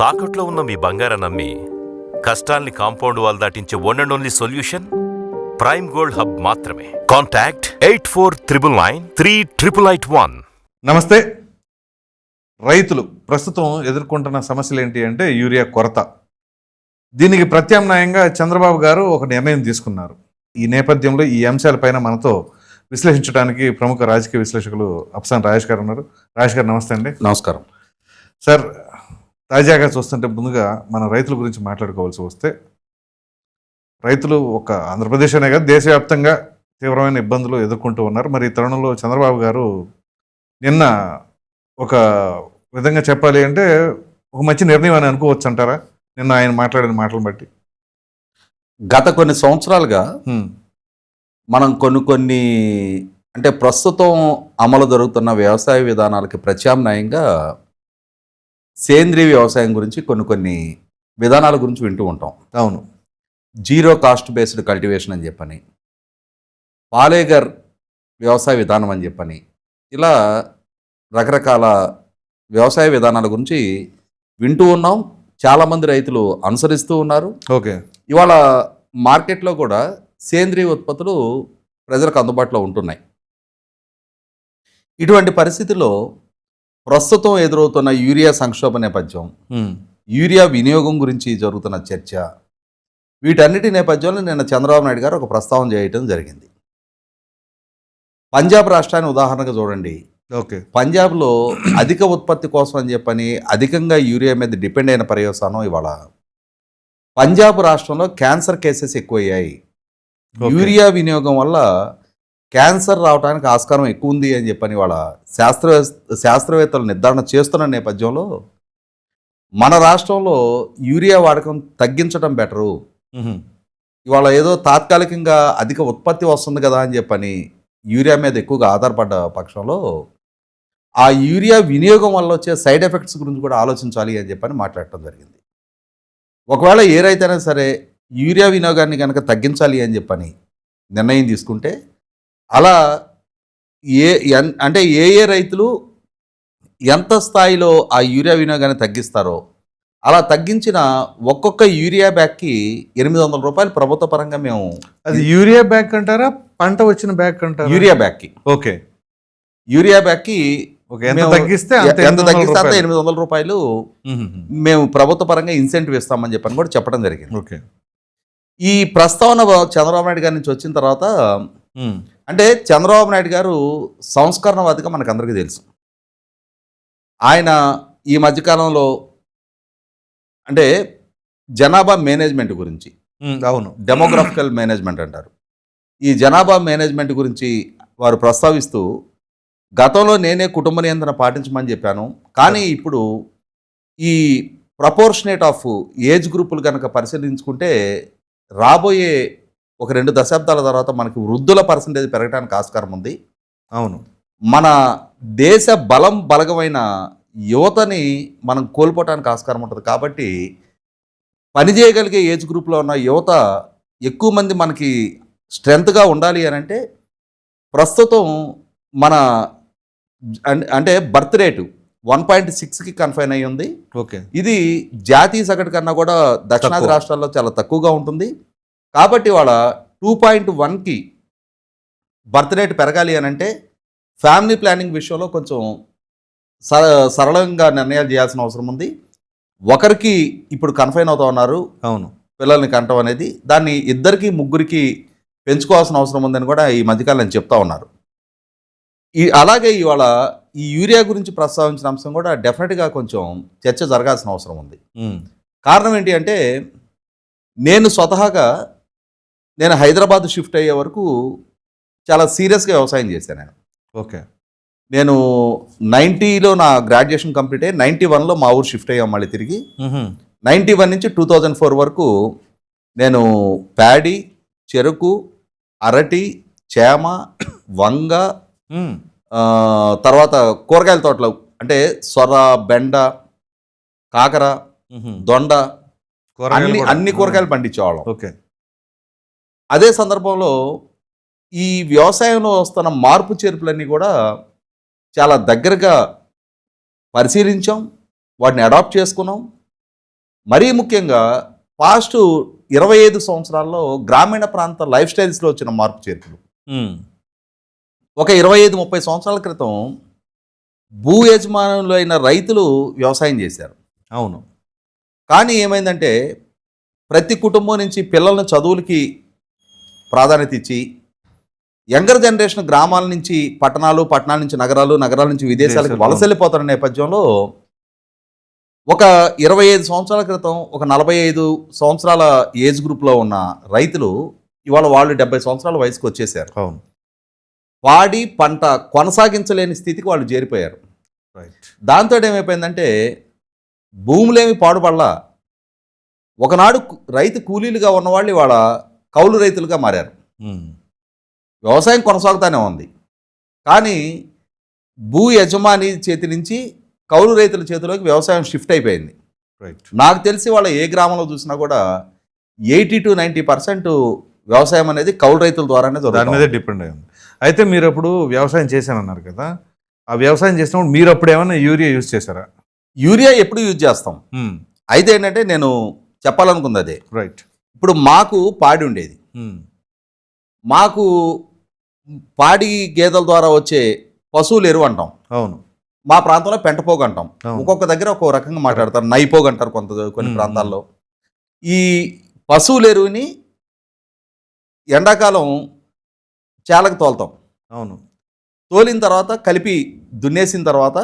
తాకట్లో ఉన్న మీ బంగారం నమ్మి కష్టాల్ని compound wall దాటించే one and only solution prime gold hub మాత్రమే. Contact eight four triple nine three triple eight one నమస్తే. రైతులు ప్రస్తుతం ఎదుర్కొంటున్న సమస్యలు ఏంటి అంటే యూరియా కొరత. దీనికి ప్రత్యామ్నాయంగా చంద్రబాబు గారు ఒక నిర్ణయం తీసుకున్నారు. ఈ నేపథ్యంలో ఈ అంశాలపైన మనతో విశ్లేషించడానికి ప్రముఖ రాజకీయ విశ్లేషకులు అప్సాన్ రాజేష్ గారు ఉన్నారు. రాజేష్ గారు నమస్తే అండి. నమస్కారం. సార్ తాజాగా చూస్తుంటే ముందుగా మన రైతుల గురించి మాట్లాడుకోవాల్సి వస్తే రైతులు ఒక ఆంధ్రప్రదేశ్ అనే కాదు దేశవ్యాప్తంగా తీవ్రమైన ఇబ్బందులు ఎదుర్కొంటూ ఉన్నారు. మరి ఈ తరుణంలో చంద్రబాబు గారు నిన్న ఒక విధంగా చెప్పాలి అంటే ఒక మంచి నిర్ణయం అని అనుకోవచ్చు అంటారా? నిన్న ఆయన మాట్లాడిన మాటలు బట్టి. గత కొన్ని సంవత్సరాలుగా. మనం కొన్ని కొన్ని అంటే ప్రస్తుతం అమలు జరుగుతున్న వ్యవసాయ విధానాలకి ప్రత్యామ్నాయంగా సేంద్రీయ వ్యవసాయం గురించి కొన్ని కొన్ని విధానాల గురించి వింటూ ఉంటాం. అవును. జీరో కాస్ట్ బేస్డ్ కల్టివేషన్ అని చెప్పని పాలేగర్ వ్యవసాయ విధానం అని చెప్పని ఇలా రకరకాల వ్యవసాయ విధానాల గురించి వింటూ ఉన్నాం. చాలామంది రైతులు అనుసరిస్తూ ఉన్నారు. ఓకే. ఇవాళ మార్కెట్లో కూడా సేంద్రియ ఉత్పత్తులు ప్రజలకు అందుబాటులో ఉంటున్నాయి. ఇటువంటి పరిస్థితుల్లో ప్రస్తుతం ఎదురవుతున్న యూరియా సంక్షోభ నేపథ్యం. యూరియా వినియోగం గురించి జరుగుతున్న చర్చ వీటన్నిటి నేపథ్యంలో నిన్న చంద్రబాబు నాయుడు గారు ఒక ప్రస్తావన చేయటం జరిగింది. పంజాబ్ రాష్ట్రాన్ని ఉదాహరణగా చూడండి. ఓకే. పంజాబ్లో అధిక ఉత్పత్తి కోసం అని చెప్పని అధికంగా యూరియా మీద డిపెండ్ అయిన పర్యవసానం ఇవాళ. పంజాబ్ రాష్ట్రంలో క్యాన్సర్ కేసెస్ ఎక్కువయ్యాయి. యూరియా వినియోగం వల్ల క్యాన్సర్ రావడానికి ఆస్కారం ఎక్కువ ఉంది అని చెప్పని వాళ్ళ శాస్త్ర శాస్త్రవేత్తలు నిర్ధారణ చేస్తున్న నేపథ్యంలో మన రాష్ట్రంలో యూరియా వాడకం తగ్గించడం బెటరు. ఇవాళ ఏదో తాత్కాలికంగా అధిక ఉత్పత్తి వస్తుంది కదా అని చెప్పని యూరియా మీద ఎక్కువగా ఆధారపడ్డ పక్షంలో ఆ యూరియా వినియోగం వల్ల వచ్చే సైడ్ ఎఫెక్ట్స్ గురించి కూడా ఆలోచించాలి అని చెప్పని మాట్లాడటం జరిగింది ఒకవేళ ఏ రైతైనా సరే యూరియా వినియోగాన్ని కనుక తగ్గించాలి అని చెప్పని నిర్ణయం తీసుకుంటే అలా ఏ అంటే ఏ ఏ రైతులు ఎంత స్థాయిలో ఆ యూరియా వినియోగాన్ని తగ్గిస్తారో అలా తగ్గించిన ఒక్కొక్క యూరియా బ్యాగ్కి ఎనిమిది వందల రూపాయలు ప్రభుత్వ పరంగా మేము అది యూరియా బ్యాగ్ అంటారా పంట వచ్చిన బ్యాగ్ అంటారా యూరియా బ్యాగ్కి ఓకే యూరియా బ్యాగ్కి తగ్గిస్తే అంత ఎంత ఎనిమిది వందల తగ్గిస్తే అంత రూపాయలు. ఎనిమిది వందల రూపాయలు. మేము ప్రభుత్వ పరంగా ఇన్సెంటివ్ ఇస్తామని చెప్పని కూడా చెప్పడం జరిగింది ఓకే ఈ ప్రస్తావన చంద్రబాబు నాయుడు గారి నుంచి వచ్చిన తర్వాత. అంటే చంద్రబాబు నాయుడు గారు సంస్కరణవాదిగా మనకు అందరికీ తెలుసు. ఆయన ఈ మధ్యకాలంలో అంటే జనాభా మేనేజ్మెంట్ గురించి. అవును. డెమోగ్రాఫికల్ మేనేజ్మెంట్ అంటారు. ఈ జనాభా మేనేజ్మెంట్ గురించి వారు ప్రస్తావిస్తూ గతంలో నేనే కుటుంబ నియంత్రణ పాటించమని చెప్పాను. కానీ ఇప్పుడు ఈ ప్రపోర్షనేట్ ఆఫ్ ఏజ్ గ్రూపులు కనుక పరిశీలించుకుంటే రాబోయే ఒక రెండు దశాబ్దాల తర్వాత మనకి వృద్ధుల పర్సంటేజ్ పెరగడానికి ఆస్కారం ఉంది. అవును. మన దేశ బలం బలగమైన యువతని మనం కోల్పోవటానికి ఆస్కారం ఉంటుంది. కాబట్టి పని చేయగలిగే ఏజ్ గ్రూప్లో ఉన్న యువత ఎక్కువ మంది మనకి స్ట్రెంగ్త్గా ఉండాలి అని అంటే ప్రస్తుతం మన అంటే బర్త్ రేటు వన్ పాయింట్ సిక్స్కి కన్ఫైన్ అయి ఉంది. ఓకే. ఇది జాతీయ సగటు కన్నా కూడా దక్షిణాది. రాష్ట్రాల్లో చాలా తక్కువగా ఉంటుంది. కాబట్టి వాళ్ళ టూ పాయింట్ వన్కి బర్త్ రేట్ పెరగాలి అని అంటే ఫ్యామిలీ ప్లానింగ్ విషయంలో కొంచెం సర సరళంగా నిర్ణయాలు చేయాల్సిన అవసరం ఉంది. ఒకరికి ఇప్పుడు కన్ఫైన్ అవుతా ఉన్నారు. అవును. పిల్లల్ని కంటం అనేది. దాన్ని ఇద్దరికి ముగ్గురికి పెంచుకోవాల్సిన అవసరం ఉందని కూడా ఈ మధ్యకాలం నేను చెప్తా ఉన్నారు. ఈ అలాగే ఇవాళ ఈ యూరియా గురించి ప్రస్తావించిన అంశం కూడా డెఫినెట్గా కొంచెం చర్చ జరగాల్సిన అవసరం ఉంది. కారణం ఏంటి అంటే నేను స్వతహాగా నేను హైదరాబాద్ షిఫ్ట్ అయ్యే వరకు చాలా సీరియస్గా వ్యవసాయం చేశాను నేను. ఓకే. నేను నైంటీలో నా గ్రాడ్యుయేషన్ కంప్లీట్ అయ్యి నైంటీ వన్లో మా ఊరు షిఫ్ట్ అయ్యాం మళ్ళీ తిరిగి. నైంటీ వన్ నుంచి టూ థౌజండ్ ఫోర్ వరకు నేను ప్యాడీ చెరుకు అరటి చేమ వంగ తర్వాత కూరగాయల తోటలు అంటే సొర బెండ కాకర. దొండ అన్ని. అన్ని కూరగాయలు పండించేవాళ్ళం. ఓకే. అదే సందర్భంలో ఈ వ్యవసాయంలో వస్తున్న మార్పు చేర్పులన్నీ కూడా చాలా దగ్గరగా పరిశీలించాం వాటిని అడాప్ట్ చేసుకున్నాం. మరీ ముఖ్యంగా పాస్ట్ ఇరవై ఐదు సంవత్సరాల్లో గ్రామీణ ప్రాంత లైఫ్ స్టైల్స్లో వచ్చిన మార్పు చేర్పులు. ఒక ఇరవై ఐదు ముప్పై సంవత్సరాల క్రితం భూ యజమానులు అయిన రైతులు వ్యవసాయం చేశారు. అవును. కానీ ఏమైందంటే ప్రతి కుటుంబం నుంచి పిల్లలను చదువులకి ప్రాధాన్యత ఇచ్చి యంగర్ జనరేషన్ గ్రామాల నుంచి పట్టణాలు పట్టణాల నుంచి నగరాలు నగరాల నుంచి విదేశాలకు విదేశాలు. వలస వెళ్ళిపోతున్న నేపథ్యంలో ఒక ఇరవై ఐదు సంవత్సరాల క్రితం ఒక నలభై ఐదు సంవత్సరాల ఏజ్ గ్రూప్లో ఉన్న రైతులు ఇవాళ వాళ్ళు డెబ్బై సంవత్సరాల వయసుకు వచ్చేసారు. అవును. పాడి పంట కొనసాగించలేని స్థితికి వాళ్ళు చేరిపోయారు. దాంతో ఏమైపోయిందంటే భూములేమి పాడుపడలా. ఒకనాడు రైతు కూలీలుగా ఉన్నవాళ్ళు ఇవాళ కౌలు రైతులుగా మారారు. వ్యవసాయం కొనసాగుతూనే ఉంది. కానీ భూ యజమాని చేతి నుంచి కౌలు రైతుల చేతిలోకి వ్యవసాయం షిఫ్ట్ అయిపోయింది. రైట్ నాకు తెలిసి వాళ్ళ ఏ గ్రామంలో చూసినా కూడా ఎయిటీ టు నైంటీ పర్సెంట్ వ్యవసాయం అనేది కౌలు రైతుల ద్వారానే దాని మీదే డిపెండ్ అయ్యింది అయితే మీరు అప్పుడు వ్యవసాయం చేశానన్నారు కదా ఆ వ్యవసాయం చేసినప్పుడు మీరు అప్పుడు ఏమైనా యూరియా యూజ్ చేశారా? యూరియా ఎప్పుడు యూజ్ చేస్తాం. అయితే ఏంటంటే నేను చెప్పాలనుకుంది అదే. రైట్ ఇప్పుడు మాకు పాడి ఉండేది. మాకు పాడి గేదెల ద్వారా వచ్చే పశువులు ఎరువు అంటాం. అవును. మా ప్రాంతంలో పెంటపోగు అంటాం. ఒక్కొక్క దగ్గర ఒక్కో రకంగా మాట్లాడతారు. నైపోగు అంటారు కొంత కొన్ని. ప్రాంతాల్లో. ఈ పశువుల ఎరువుని ఎండాకాలం చాలకు తోలుతాం. అవును. తోలిన తర్వాత కలిపి దున్నేసిన తర్వాత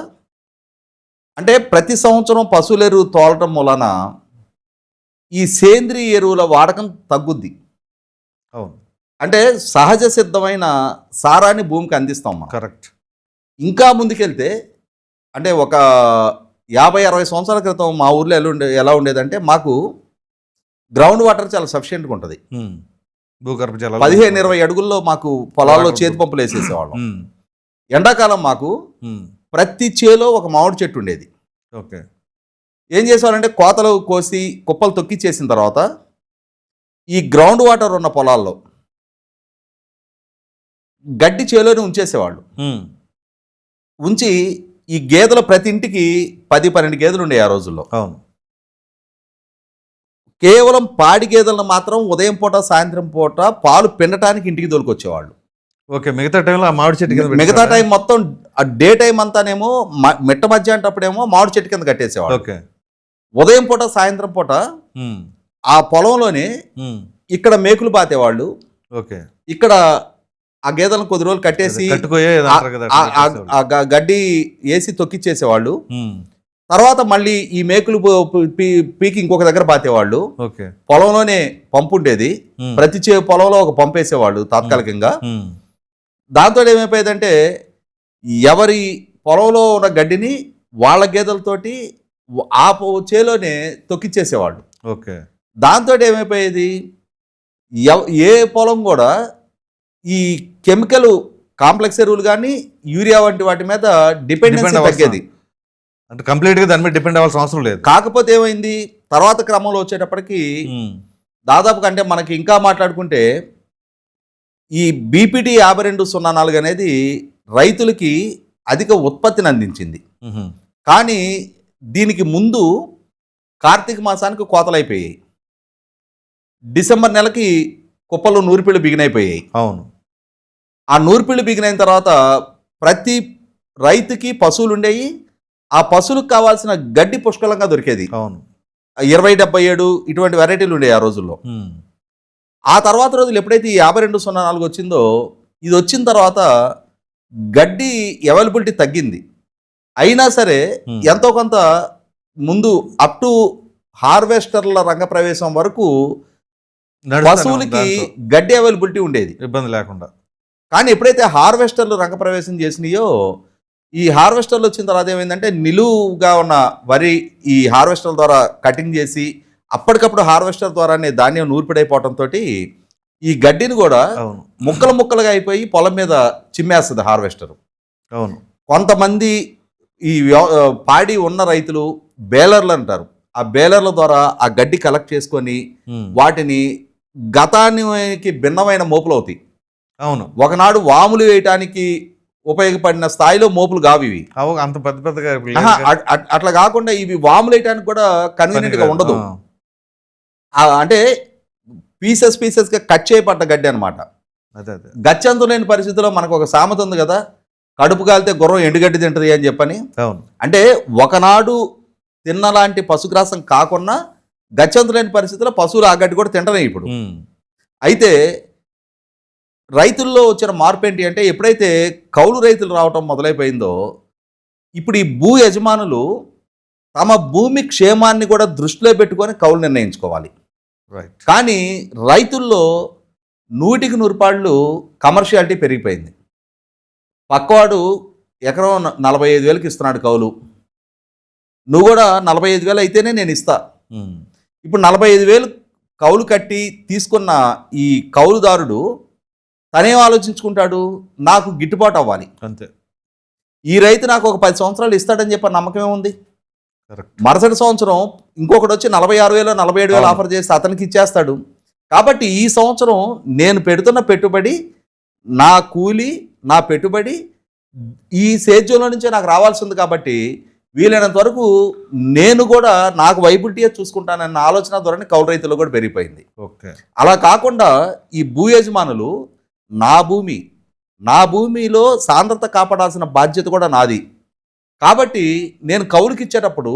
అంటే ప్రతి సంవత్సరం పశువుల ఎరువు తోలటం మూలన ఈ సేంద్రియ ఎరువుల వాడకం తగ్గుద్ది. అవును. అంటే సహజ సిద్ధమైన సారాన్ని భూమికి అందిస్తాం మనం. కరెక్ట్. ఇంకా ముందుకెళ్తే అంటే ఒక యాభై అరవై సంవత్సరాల క్రితం మా ఊర్లో ఎలా ఉండే ఎలా ఉండేదంటే మాకు గ్రౌండ్ వాటర్ చాలా సఫిషియెంట్గా ఉంటుంది. భూగర్భ జలాలు పదిహేను ఇరవై అడుగుల్లో మాకు పొలాల్లో చేతి పంపులు వేసేసేవాళ్ళం. ఎండాకాలం మాకు ప్రతి చేలో ఒక మామిడి చెట్టు ఉండేది. ఓకే. ఏం చేసేవాళ్ళంటే కోతలు కోసి కుప్పలు తొక్కిచ్చేసిన తర్వాత ఈ గ్రౌండ్ వాటర్ ఉన్న పొలాల్లో గడ్డి చేలోనే ఉంచేసేవాళ్ళు. ఉంచి ఈ గేదెలు ప్రతి ఇంటికి పది పన్నెండు గేదెలు ఉండేవి ఆ రోజుల్లో. అవును. కేవలం పాడి గేదెలను మాత్రం ఉదయం పూట సాయంత్రం పూట పాలు పిండటానికి ఇంటికి దొరికొచ్చేవాళ్ళు. ఓకే మిగతా టైంలో ఆ మామిడి చెట్టు కింద మిగతా? టైం మొత్తం ఆ డే టైం అంతానేమో మిట్ట మధ్య అంటప్పుడేమో మామిడి చెట్టు కింద కట్టేసేవాళ్ళు. ఓకే. ఉదయం పూట సాయంత్రం పూట ఆ పొలంలోనే ఇక్కడ మేకులు పాతేవాళ్ళు. ఓకే. ఇక్కడ ఆ గేదెలను కొద్ది రోజులు కట్టేసి గడ్డి వేసి తొక్కిచ్చేసేవాళ్ళు. తర్వాత మళ్ళీ ఈ మేకులు పీకి ఇంకొక దగ్గర పాతేవాళ్ళు. ఓకే. పొలంలోనే పంపు ఉండేది. ప్రతి చే పొలంలో ఒక పంపు వేసేవాళ్ళు తాత్కాలికంగా. దాంతో ఏమైపోయేదంటే ఎవరి పొలంలో ఉన్న గడ్డిని వాళ్ళ గేదెలతోటి ఆ చేలోనే తొక్కిచ్చేసేవాళ్ళు. ఓకే. దాంతో ఏమైపోయేది? ఏ పొలం కూడా ఈ కెమికల్ కాంప్లెక్స్ ఎరువులు కానీ యూరియా వంటి వాటి మీద డిపెండెన్సీ తగ్గేది. అంటే కంప్లీట్గా దాని మీద డిపెండ్ అవ్వాల్సిన అవసరం లేదు. కాకపోతే ఏమైంది? తర్వాత క్రమంలో వచ్చేటప్పటికి దాదాపు కంటే మనకి ఇంకా మాట్లాడుకుంటే ఈ బీపీటీ యాభై రెండు సున్నా నాలుగు అనేది రైతులకి అధిక ఉత్పత్తిని అందించింది. కానీ దీనికి ముందు కార్తీక మాసానికి కోతలైపోయాయి డిసెంబర్ నెలకి కుప్పలు నూరిపిళ్ళు బిగినైపోయాయి. అవును. ఆ నూర్పిళ్ళు బిగినైన తర్వాత ప్రతి రైతుకి పశువులు ఉండేవి ఆ పశువులకు కావాల్సిన గడ్డి పుష్కలంగా దొరికేది. అవును. ఇరవై డెబ్బై ఏడు ఇటువంటి వెరైటీలు ఉండేవి ఆ రోజుల్లో. ఆ తర్వాత రోజులు ఎప్పుడైతే ఈ యాభై రెండు సున్నా నాలుగు వచ్చిందో ఇది వచ్చిన తర్వాత గడ్డి అవైలబిలిటీ తగ్గింది. అయినా సరే. ఎంతో కొంత ముందు అప్ టు హార్వెస్టర్ల రంగప్రవేశం వరకు నడుస్తానే ఉంది పశువులకి. గడ్డి అవైలబిలిటీ ఉండేది. ఇబ్బంది లేకుండా. కానీ ఎప్పుడైతే హార్వెస్టర్లు రంగప్రవేశం చేసినాయో ఈ హార్వెస్టర్లు వచ్చిన తర్వాత ఏమైందంటే నిలువుగా ఉన్న వరి ఈ హార్వెస్టర్ ద్వారా కటింగ్ చేసి అప్పటికప్పుడు హార్వెస్టర్ ద్వారానే ధాన్యం నూర్పిడైపోవడంతో ఈ గడ్డిని కూడా ముక్కలు ముక్కలుగా అయిపోయి పొలం మీద చిమ్మేస్తుంది హార్వెస్టర్ అవును. కొంతమంది ఈ పాడి ఉన్న రైతులు బేలర్లు అంటారు. ఆ బేలర్ల ద్వారా ఆ గడ్డి కలెక్ట్ చేసుకొని వాటిని గతానికి భిన్నమైన మోపులు అవుతాయి. అవును. ఒకనాడు వాములు వేయటానికి ఉపయోగపడిన స్థాయిలో మోపులు కావు ఇవి. అంత పెద్ద పెద్దగా అట్లా కాకుండా ఇవి వాములేయటానికి కూడా కన్వీనియంట్గా ఉండదు. అంటే పీసెస్ పీసెస్గా కట్ చేయబడ్డ గడ్డి అనమాట గచ్చంతు లేని పరిస్థితిలో మనకు ఒక సామెత ఉంది కదా కడుపు కాలితే గుర్రం ఎండుగడ్డి తింటది అని చెప్పని. అంటే ఒకనాడు తిన్నలాంటి పశుగ్రాసం కాకుండా గచ్చంతు లేని పరిస్థితిలో పశువులు ఆ గడ్డి కూడా తింటనే ఇప్పుడు. అయితే రైతుల్లో వచ్చిన మార్పు ఏంటి అంటే ఎప్పుడైతే కౌలు రైతులు రావటం మొదలైపోయిందో ఇప్పుడు ఈ భూ యజమానులు తమ భూమి క్షేమాన్ని కూడా దృష్టిలో పెట్టుకొని కౌలు నిర్ణయించుకోవాలి. కానీ రైతుల్లో నూటికి నూరుపాళ్ళు కమర్షియాలిటీ పెరిగిపోయింది. పక్కవాడు ఎకరం నలభై ఐదు వేలకు ఇస్తున్నాడు కౌలు. నువ్వు కూడా నలభై ఐదు వేలు అయితేనే నేను ఇస్తా. ఇప్పుడు నలభై ఐదు వేలు కౌలు కట్టి తీసుకున్న ఈ కౌలుదారుడు తనేం ఆలోచించుకుంటాడు? నాకు గిట్టుబాటు అవ్వాలి. అంతే. ఈ రైతు నాకు ఒక పది సంవత్సరాలు ఇస్తాడని చెప్పి నమ్మకం ఏముంది? కరెక్ట్. మరుసటి సంవత్సరం ఇంకొకటి వచ్చి నలభై ఆరు వేలు నలభై ఏడు వేలు. ఆఫర్ చేసి అతనికి ఇచ్చేస్తాడు. కాబట్టి ఈ సంవత్సరం నేను పెడుతున్న పెట్టుబడి నా కూలి నా పెట్టుబడి ఈ సేద్యంలో నుంచే నాకు రావాల్సింది కాబట్టి వీలైనంత వరకు నేను కూడా నాకు వైబిలిటీయే చూసుకుంటానన్న ఆలోచన ధోరణి కౌలు రైతుల్లో కూడా పెరిగిపోయింది. ఓకే. అలా కాకుండా ఈ భూ యజమానులు నా భూమి నా భూమిలో సాంద్రత కాపాడాల్సిన బాధ్యత కూడా నాది. కాబట్టి నేను కౌలుకి ఇచ్చేటప్పుడు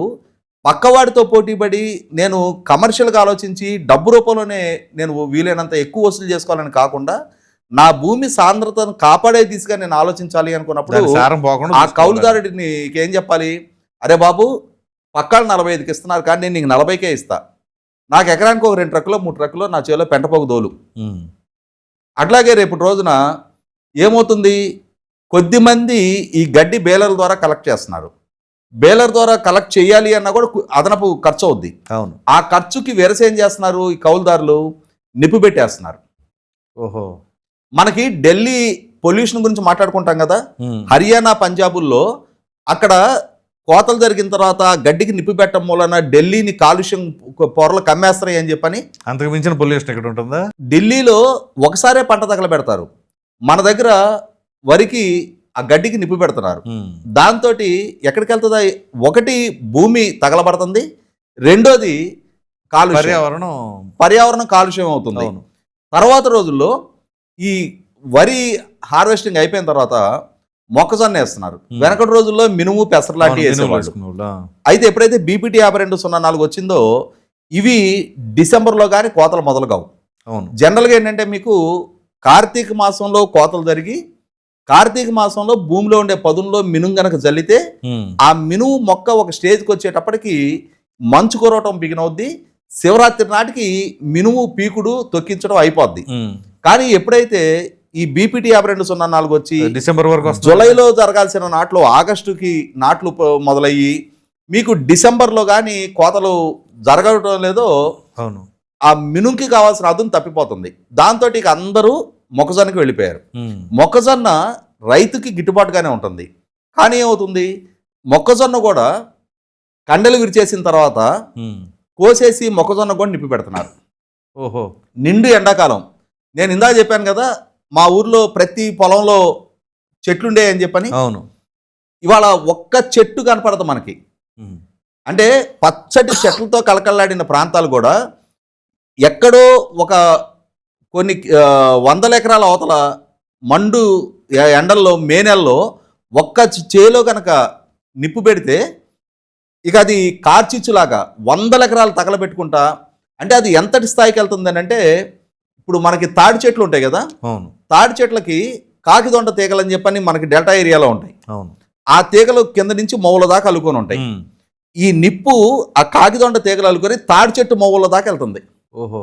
పక్కవాడితో పోటీపడి నేను కమర్షియల్గా ఆలోచించి డబ్బు రూపంలోనే నేను వీలైనంత ఎక్కువ వసూలు చేసుకోవాలని కాకుండా నా భూమి సాంద్రతను కాపాడే దిశగా నేను ఆలోచించాలి అనుకున్నప్పుడు ఆ. కౌలుదారుడిని ఏం చెప్పాలి? అరే బాబు పక్కాలు నలభై ఐదుకి ఇస్తున్నారు కానీ నేను నీకు నలభైకే ఇస్తా. నాకు ఎకరానికి ఒక రెండు ట్రక్కులో మూడు ట్రక్కులో నా చేతిలో పెంటపోగు దోలు. అట్లాగే రేపు రోజున ఏమవుతుంది? కొద్దిమంది ఈ గడ్డి బేలర్ ద్వారా కలెక్ట్ చేస్తున్నారు. బేలర్ ద్వారా కలెక్ట్ చేయాలి అన్నా కూడా అదనపు ఖర్చు అవుద్ది అవును. ఆ ఖర్చుకి వెరస ఏం చేస్తున్నారు ఈ కౌలుదారులు? నిప్పు పెట్టేస్తున్నారు. ఓహో. మనకి ఢిల్లీ పొల్యూషన్ గురించి మాట్లాడుకుంటాం కదా? హర్యానా పంజాబుల్లో అక్కడ కోతలు జరిగిన తర్వాత గడ్డికి నిప్పు పెట్టడం మూలన ఢిల్లీని కాలుష్యం పొరలు కమ్మేస్తున్నాయి అని చెప్పని అంతకు మించిన పొల్యూషన్ ఇక్కడ ఉంటుందా? ఢిల్లీలో ఒకసారే పంట తగలబెడతారు. మన దగ్గర వరికి ఆ గడ్డికి నిప్పు పెడుతున్నారు. దాంతో ఎక్కడికి వెళ్తుందా ఒకటి భూమి తగలబడుతుంది రెండోది కాలుష్యం. పర్యావరణం పర్యావరణం కాలుష్యం అవుతుంది. తర్వాత రోజుల్లో ఈ వరి హార్వెస్టింగ్ అయిపోయిన తర్వాత మొక్కజొన్న వేస్తున్నారు. వెనకటి రోజుల్లో మినుము పెసరలాంటి వేసేవాళ్ళు. అయితే ఎప్పుడైతే బీపీటీ యాభై రెండు సున్నా నాలుగు వచ్చిందో ఇవి డిసెంబర్లో కానీ కోతలు మొదలు కావు అవును. జనరల్గా ఏంటంటే మీకు కార్తీక మాసంలో కోతలు జరిగి కార్తీక మాసంలో భూమిలో ఉండే పదుల్లో మినుము గనక జల్లితే ఆ మినుము మొక్క ఒక స్టేజ్కి వచ్చేటప్పటికి మంచు కురవటం బిగినవుద్ది. శివరాత్రి నాటికి మినుము పీకుడు తొక్కించడం అయిపోద్ది. కానీ ఎప్పుడైతే ఈ బీపీటీ యాభై రెండు సున్నా నాలుగు వచ్చి డిసెంబర్ వరకు జూలైలో జరగాల్సిన నాట్లు ఆగస్టుకి నాట్లు మొదలయ్యి మీకు డిసెంబర్లో కానీ కోతలు జరగడం లేదో అవును. ఆ మినుంకి కావాల్సిన అదును తప్పిపోతుంది. దాంతో ఇక అందరూ మొక్కజొన్నకి వెళ్ళిపోయారు. మొక్కజొన్న రైతుకి గిట్టుబాటుగానే ఉంటుంది. కానీ ఏమవుతుంది? మొక్కజొన్న కూడా కండలు విరిచేసిన తర్వాత. కోసేసి మొక్కజొన్న కూడా నిప్పి పెడుతున్నారు ఓహో. నిండు ఎండాకాలం. నేను ఇందాక చెప్పాను కదా మా ఊర్లో ప్రతి పొలంలో చెట్లుండే అని చెప్పని. అవును. ఇవాళ ఒక్క చెట్టు కనపడదు మనకి. అంటే పచ్చటి చెట్లతో కలకల్లాడిన ప్రాంతాలు కూడా ఎక్కడో ఒక కొన్ని వందల ఎకరాల అవతల మండు ఎండల్లో మే నెలలో ఒక్క చేలో కనుక నిప్పు పెడితే ఇక అది కార్చిచ్చులాగా వందల ఎకరాలు తగలబెట్టుకుంటా అంటే అది ఎంతటి స్థాయికి వెళ్తుందని అంటే ఇప్పుడు మనకి తాడి చెట్లు ఉంటాయి కదా? అవును. తాడి చెట్లకి కాకిదొండ తీగలని చెప్పని మనకి డెల్టా ఏరియాలో ఉంటాయి. అవును. ఆ తీగలు కింద నుంచి మొవ్వుల దాకా అల్లుకొని ఉంటాయి. ఈ నిప్పు ఆ కాకిదొండ తీగలు అల్లుకొని తాడి చెట్టు మొవ్వుల దాకా వెళ్తుంది. ఓహో.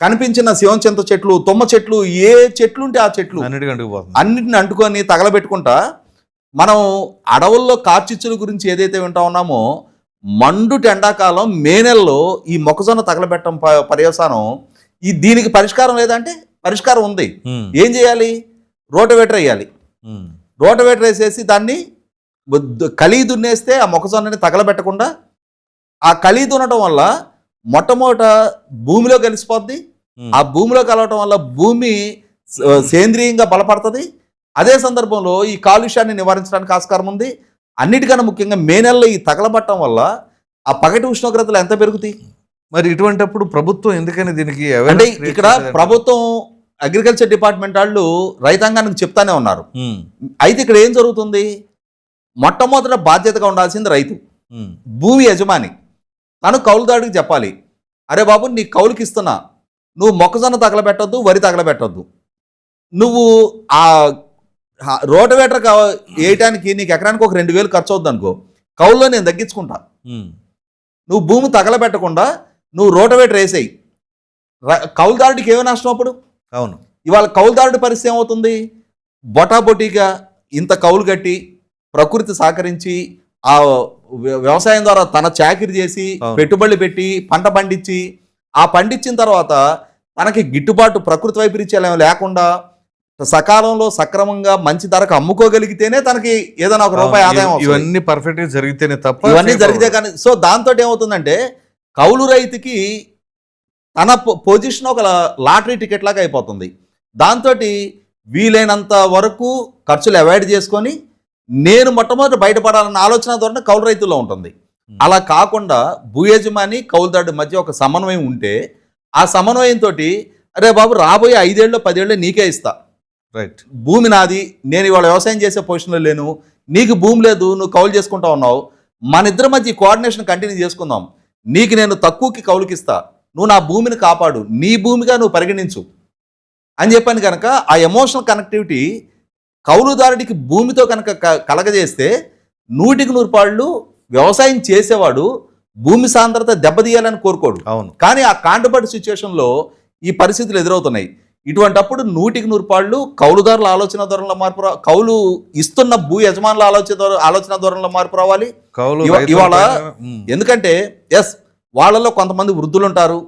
కనిపించిన శివంచింత చెట్లు తుమ్మ చెట్లు ఏ చెట్లు ఉంటే ఆ చెట్లు అన్నిటిని అంటుకొని తగలబెట్టుకుంటా మనం అడవుల్లో కార్చిచ్చుల గురించి ఏదైతే వింటా ఉన్నామో మండుటి ఎండాకాలం మే నెలలో ఈ మొక్కజొన్న తగలబెట్టడం పర్యవసానం ఈ దీనికి పరిష్కారం లేదంటే పరిష్కారం ఉంది. ఏం చేయాలి? రోటవేటర్ వేయాలి. రోటవేటర్ వేసేసి దాన్ని కలీ దున్నేస్తే ఆ మొక్కజొన్నని తగలబెట్టకుండా ఆ కలీ దున్నటం వల్ల మొట్టమొదట భూమిలో కలిసిపోద్ది. ఆ భూమిలో కలవటం వల్ల భూమి సేంద్రియంగా బలపడుతుంది. అదే సందర్భంలో ఈ కాలుష్యాన్ని నివారించడానికి ఆస్కారం ఉంది. అన్నిటికన్నా ముఖ్యంగా మే నెలలో ఈ తగలబట్టడం వల్ల ఆ పగటి ఉష్ణోగ్రతలు ఎంత పెరుగుతాయి? మరి ఇటువంటిప్పుడు ప్రభుత్వం ఎందుకని దీనికి అంటే ఇక్కడ? ప్రభుత్వం అగ్రికల్చర్ డిపార్ట్మెంట్ వాళ్ళు రైతాంగానికి చెప్తానే ఉన్నారు. అయితే ఇక్కడ ఏం జరుగుతుంది? మొట్టమొదట బాధ్యతగా ఉండాల్సింది రైతు. భూమి యజమాని. తను కౌలుదారుడికి చెప్పాలి. అరే బాబు నీ కౌలుకి ఇస్తున్నా. నువ్వు మొక్కజొన్న తగలబెట్టొద్దు వరి తగలబెట్టొద్దు. నువ్వు ఆ రోటవేటర్ వేయటానికి నీకు ఎకరానికి ఒక రెండు వేలు ఖర్చు అవుద్ది అనుకో. కౌలులో నేను తగ్గించుకుంటా. నువ్వు భూమి తగలబెట్టకుండా నువ్వు రోటవేటర్ వేసేయి కౌలుదారుడికి ఏమి నష్టం అప్పుడు అవును ఇవాళ కౌలుదారుడి పరిస్థితి ఏమవుతుంది బొటాబొటీగా ఇంత కౌలు కట్టి ప్రకృతి సహకరించి ఆ వ్య- వ్యవసాయం ద్వారా తన చాకిరి చేసి. పెట్టుబడులు పెట్టి పంట పండించి ఆ పండించిన తర్వాత తనకి గిట్టుబాటు ప్రకృతి వైపరీత్యాలు ఏమీ లేకుండా సకాలంలో సక్రమంగా మంచి ధరకు అమ్ముకోగలిగితేనే తనకి ఏదైనా ఒక రూపాయి ఆదాయం. ఇవన్నీ పర్ఫెక్ట్గా జరిగితేనే తప్ప ఇవన్నీ జరిగితే. కానీ సో దాంతో ఏమవుతుందంటే కౌలు రైతుకి తన పొజిషన్ ఒక లాటరీ టికెట్ లాగా అయిపోతుంది. దాంతో వీలైనంత వరకు ఖర్చులు అవాయిడ్ చేసుకొని నేను మొట్టమొదటి బయటపడాలన్న ఆలోచన ధోరణి కౌలు రైతుల్లో ఉంటుంది. అలా కాకుండా భూ యజమాని కౌలుదారుడి మధ్య ఒక సమన్వయం ఉంటే ఆ సమన్వయంతో అరే బాబు రాబోయే ఐదేళ్ళు పదేళ్ళు నీకే ఇస్తా. రైట్. భూమి నాది నేను ఇవాళ వ్యవసాయం చేసే పొజిషన్లో లేను నీకు భూమి లేదు నువ్వు కౌలు చేసుకుంటా ఉన్నావు మన ఇద్దరి మధ్య కోఆర్డినేషన్ కంటిన్యూ చేసుకుందాం. నీకు నేను తక్కువకి కౌలుకిస్తా. నువ్వు నా భూమిని కాపాడు. నీ భూమిగా నువ్వు పరిగణించు. అని చెప్పాను కనుక ఆ ఎమోషనల్ కనెక్టివిటీ కౌలుదారుడికి భూమితో కనుక క- కలగజేస్తే నూటికి నూరు పాళ్ళు వ్యవసాయం చేసేవాడు భూమి సాంద్రత దెబ్బతీయాలని కోరుకోడు. అవును. కానీ ఆ కాండబడి సిచ్యువేషన్లో ఈ పరిస్థితులు ఎదురవుతున్నాయి. ఇటువంటప్పుడు నూటికి నూరు పాళ్ళు కౌలుదారుల ఆలోచన ధోరణిలో మార్పు రా కౌలు ఇస్తున్న భూ యజమానుల ఆలోచన ఆలోచన ధోరణిలో మార్పు రావాలి. కౌలు ఇవాళ ఎందుకంటే ఎస్ వాళ్ళలో కొంతమంది వృద్ధులు ఉంటారు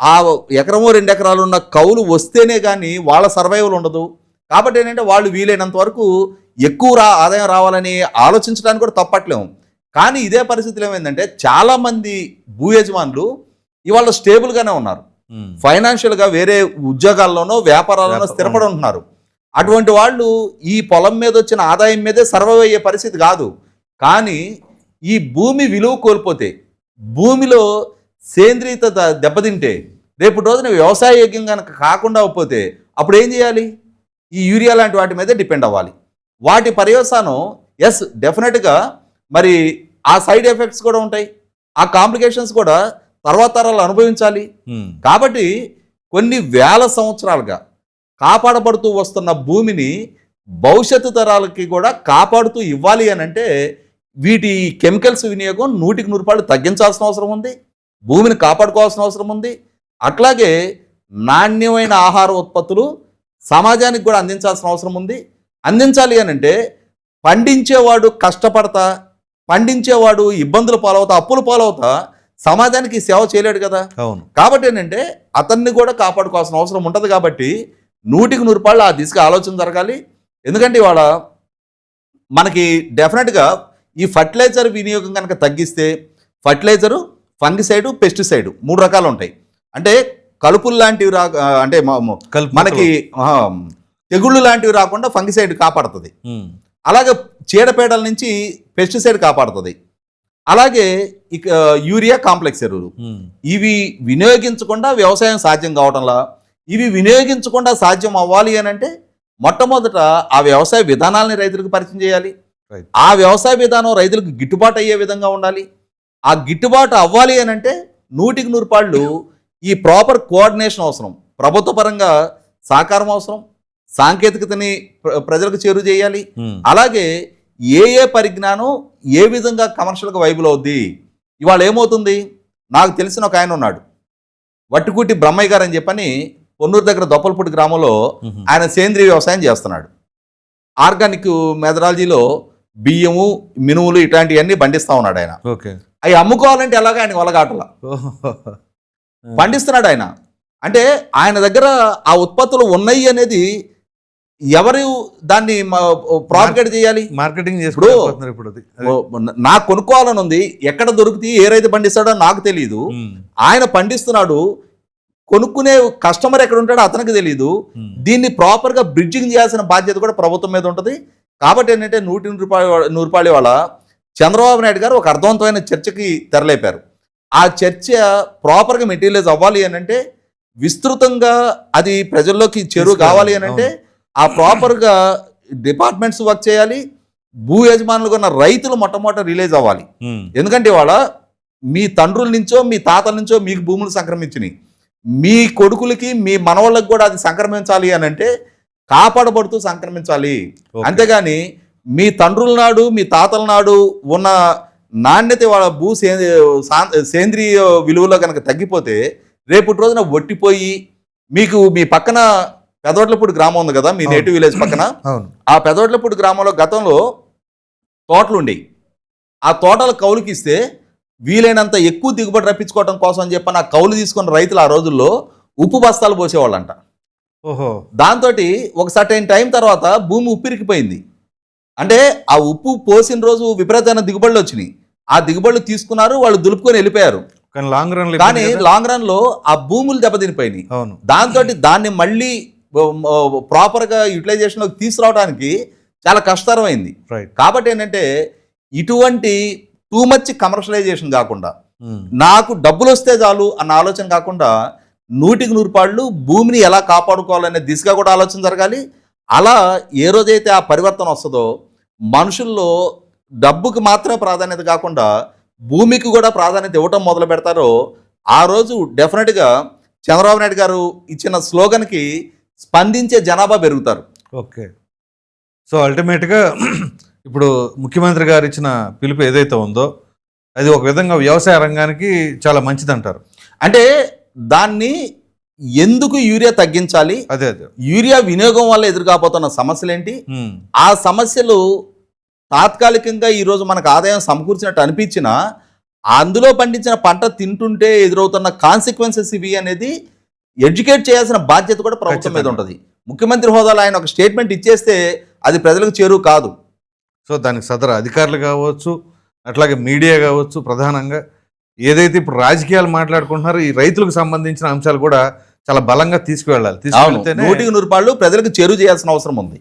ఆ ఎకరమో రెండు ఎకరాలు ఉన్న కౌలు వస్తేనే కానీ వాళ్ళ సర్వైవల్ ఉండదు. కాబట్టి ఏంటంటే వాళ్ళు వీలైనంత వరకు ఎక్కువ రా ఆదాయం రావాలని ఆలోచించడానికి కూడా తప్పట్లేము. కానీ ఇదే పరిస్థితిలో ఏమైందంటే చాలామంది భూ యజమానులు ఇవాళ స్టేబుల్గానే ఉన్నారు. ఫైనాన్షియల్గా వేరే ఉద్యోగాల్లోనో వ్యాపారాల్లోనో వ్యాపారం. స్థిరపడి ఉంటున్నారు అటువంటి వాళ్ళు ఈ పొలం మీద వచ్చిన ఆదాయం మీదే సర్వైవ్ అయ్యే పరిస్థితి కాదు. కానీ ఈ భూమి విలువ కోల్పోతే భూమిలో సేంద్రీయత దెబ్బతింటే రేపు రోజున వ్యవసాయ యోగ్యం కనుక కాకుండా పోతే అప్పుడు ఏం చేయాలి? ఈ యూరియా లాంటి వాటి మీదే డిపెండ్ అవ్వాలి. వాటి పర్యవసానం ఎస్ డెఫినెట్గా మరి ఆ సైడ్ ఎఫెక్ట్స్ కూడా ఉంటాయి. ఆ కాంప్లికేషన్స్ కూడా తర్వాత తరాలు అనుభవించాలి కాబట్టి కొన్ని వేల సంవత్సరాలుగా కాపాడబడుతూ వస్తున్న భూమిని భవిష్యత్తు తరాలకి కూడా కాపాడుతూ ఇవ్వాలి అని అంటే వీటి కెమికల్స్ వినియోగం నూటికి నూరు రూపాయలు తగ్గించాల్సిన అవసరం ఉంది. భూమిని కాపాడుకోవాల్సిన అవసరం ఉంది. అట్లాగే నాణ్యమైన ఆహార ఉత్పత్తులు సమాజానికి కూడా అందించాల్సిన అవసరం ఉంది. అందించాలి అని అంటే పండించేవాడు కష్టపడతా పండించేవాడు ఇబ్బందులు పాలవుతా అప్పులు పాలవుతా సమాజానికి సేవ చేయలేడు కదా. అవును. కాబట్టి ఏంటంటే అతన్ని కూడా కాపాడుకోవాల్సిన అవసరం ఉంటుంది కాబట్టి నూటికి నూరు రూపాయలు ఆ దిశగా ఆలోచన జరగాలి. ఎందుకంటే ఇవాళ మనకి డెఫినెట్గా ఈ ఫర్టిలైజర్ వినియోగం కనుక తగ్గిస్తే ఫర్టిలైజరు ఫంగిసైడ్ పెస్టిసైడ్ మూడు రకాలు ఉంటాయి. అంటే కలుపులు లాంటివి రా అంటే మనకి తెగుళ్ళు లాంటివి రాకుండా ఫంగిసైడ్ కాపాడుతుంది. అలాగే చీడపీడల నుంచి పెస్టిసైడ్ కాపాడుతుంది. అలాగే ఇక యూరియా కాంప్లెక్స్ ఎరువులు. ఇవి వినియోగించకుండా వ్యవసాయం సాధ్యం కావడంలా ఇవి వినియోగించకుండా సాధ్యం అవ్వాలి అని అంటే మొట్టమొదట ఆ వ్యవసాయ విధానాలని రైతులకు పరిచయం చేయాలి. ఆ వ్యవసాయ విధానం రైతులకు గిట్టుబాటు అయ్యే విధంగా ఉండాలి. ఆ గిట్టుబాటు అవ్వాలి అని అంటే నూటికి నూరు పాళ్ళు ఈ ప్రాపర్ కోఆర్డినేషన్ అవసరం. ప్రభుత్వ పరంగా సహకారం అవసరం. సాంకేతికతని ప్ర- ప్రజలకు చేరువ చేయాలి. అలాగే ఏ ఏ పరిజ్ఞానం ఏ విధంగా కమర్షియల్గా వైబుల్ అవుద్ది? ఇవాళ ఏమవుతుంది? నాకు తెలిసిన ఒక ఆయన ఉన్నాడు. వట్టుకుట్టి బ్రహ్మయ్య గారు అని చెప్పని పొన్నూరు దగ్గర దొప్పలపూడి గ్రామంలో ఆయన సేంద్రీయ వ్యవసాయం చేస్తున్నాడు. ఆర్గానిక్ మెథడాలజీలో బియ్యము మినుములు ఇట్లాంటివన్నీ పండిస్తా ఉన్నాడు ఆయన. ఓకే. అవి అమ్ముకోవాలంటే ఎలాగ ఆయన వలగాటల. పండిస్తున్నాడు ఆయన. అంటే ఆయన దగ్గర ఆ ఉత్పత్తులు ఉన్నాయి అనేది ఎవరు దాన్ని ప్రాపిగేట్ చేయాలి? మార్కెటింగ్ ఇప్పుడు- ఇప్పుడు నాకు కొనుక్కోవాలని ఉంది. ఎక్కడ దొరుకుతాయి ఏ రైతు పండిస్తాడో నాకు తెలియదు ఆయన పండిస్తున్నాడు. కొనుక్కునే కస్టమర్ ఎక్కడ ఉంటాడో అతనికి తెలియదు. దీన్ని ప్రాపర్గా బ్రిడ్జింగ్ చేయాల్సిన బాధ్యత కూడా ప్రభుత్వం మీద ఉంటుంది. కాబట్టి ఏంటంటే నూటి నూరు రూపాయల నూరు రూపాయల వాళ్ళ చంద్రబాబు నాయుడు గారు ఒక అర్థవంతమైన చర్చకి తెరలేపారు. ఆ చర్చ ప్రాపర్గా మెటీరియలైజ్ అవ్వాలి అని అంటే విస్తృతంగా అది ప్రజల్లోకి చెరువు కావాలి అని అంటే ఆ ప్రాపర్గా డిపార్ట్మెంట్స్ వర్క్ చేయాలి భూ యజమానులుగా ఉన్న రైతులు మొట్టమొదట రిలీజ్ అవ్వాలి. ఎందుకంటే ఇవాళ మీ తండ్రుల నుంచో మీ తాతల నుంచో మీకు భూములు సంక్రమించినాయి మీ కొడుకులకి మీ మనవాళ్ళకి కూడా అది సంక్రమించాలి అని అంటే కాపాడబడుతూ సంక్రమించాలి. అంతేగాని మీ తండ్రుల నాడు మీ తాతల నాడు ఉన్న నాణ్యత వాళ్ళ భూ సేంద్రియ విలువలో కనుక తగ్గిపోతే రేపటి రోజున ఒట్టిపోయి మీకు మీ పక్కన పెదవట్లపూడి గ్రామం ఉంది కదా మీ. నేటివ్ విలేజ్ పక్కన? ఆ పెదవట్లపూడి గ్రామంలో గతంలో తోటలు ఉండేవి. ఆ తోటల కౌలుకి ఇస్తే వీలైనంత ఎక్కువ దిగుబడి రప్పించుకోవడం కోసం అని చెప్పి ఆ కౌలు తీసుకున్న రైతులు ఆ రోజుల్లో ఉప్పు బస్తాలు పోసేవాళ్ళంట. ఓహో. దాంతో ఒక సర్టైన్ టైం తర్వాత భూమి ఉప్పిరికిపోయింది. అంటే ఆ ఉప్పు పోసిన రోజు విపరీతమైన దిగుబడులు వచ్చినాయి. ఆ దిగుబడులు తీసుకున్నారు వాళ్ళు దులుపుకొని వెళ్ళిపోయారు. కానీ లాంగ్ రన్ కానీ లాంగ్ రన్లో ఆ భూములు దెబ్బతినిపోయినాయి. అవును. దాంతో దాన్ని మళ్ళీ ప్రాపర్గా యూటిలైజేషన్లోకి తీసుకురావడానికి చాలా కష్టతరమైంది. కాబట్టి ఏంటంటే ఇటువంటి టూ మచ్ కమర్షియలైజేషన్ కాకుండా ఉమ్. నాకు డబ్బులు వస్తే చాలు అన్న ఆలోచన కాకుండా నూటికి నూరు పాళ్ళు భూమిని ఎలా కాపాడుకోవాలనే దిశగా కూడా ఆలోచన జరగాలి. అలా ఏ రోజైతే ఆ పరివర్తన వస్తుందో మనుషుల్లో డబ్బుకి మాత్రమే ప్రాధాన్యత కాకుండా భూమికి కూడా ప్రాధాన్యత ఇవ్వటం మొదలు పెడతారో ఆ రోజు డెఫినెట్గా చంద్రబాబు నాయుడు గారు ఇచ్చిన స్లోగన్కి స్పందించే జనాభా పెరుగుతారు. ఓకే. సో అల్టిమేట్గా ఇప్పుడు ముఖ్యమంత్రి గారు ఇచ్చిన పిలుపు ఏదైతే ఉందో అది ఒక విధంగా వ్యవసాయ రంగానికి చాలా మంచిది అంటారు అంటే దాన్ని ఎందుకు యూరియా తగ్గించాలి? అదే అదే. యూరియా వినియోగం వల్ల ఎదురుకాపోతున్న సమస్యలు ఏంటి. ఆ సమస్యలు తాత్కాలికంగా ఈరోజు మనకు ఆదాయం సమకూర్చినట్టు అనిపించినా అందులో పండించిన పంట తింటుంటే ఎదురవుతున్న కాన్సిక్వెన్సెస్ ఇవి అనేది ఎడ్యుకేట్ చేయాల్సిన బాధ్యత కూడా ప్రభుత్వం మీద. ఉంటుంది. ముఖ్యమంత్రి హోదాలో ఆయన ఒక స్టేట్మెంట్ ఇచ్చేస్తే అది ప్రజలకు చేరువు కాదు. సో దానికి సదరు అధికారులు కావచ్చు అట్లాగే మీడియా కావచ్చు ప్రధానంగా ఏదైతే ఇప్పుడు రాజకీయాలు మాట్లాడుకుంటున్నారో ఈ రైతులకు సంబంధించిన అంశాలు కూడా చాలా బలంగా తీసుకువెళ్ళాలి. అవును. తీసుకెళ్తేనే నూటికి నూరు పాళ్ళు ప్రజలకు చేరువ చేయాల్సిన అవసరం ఉంది.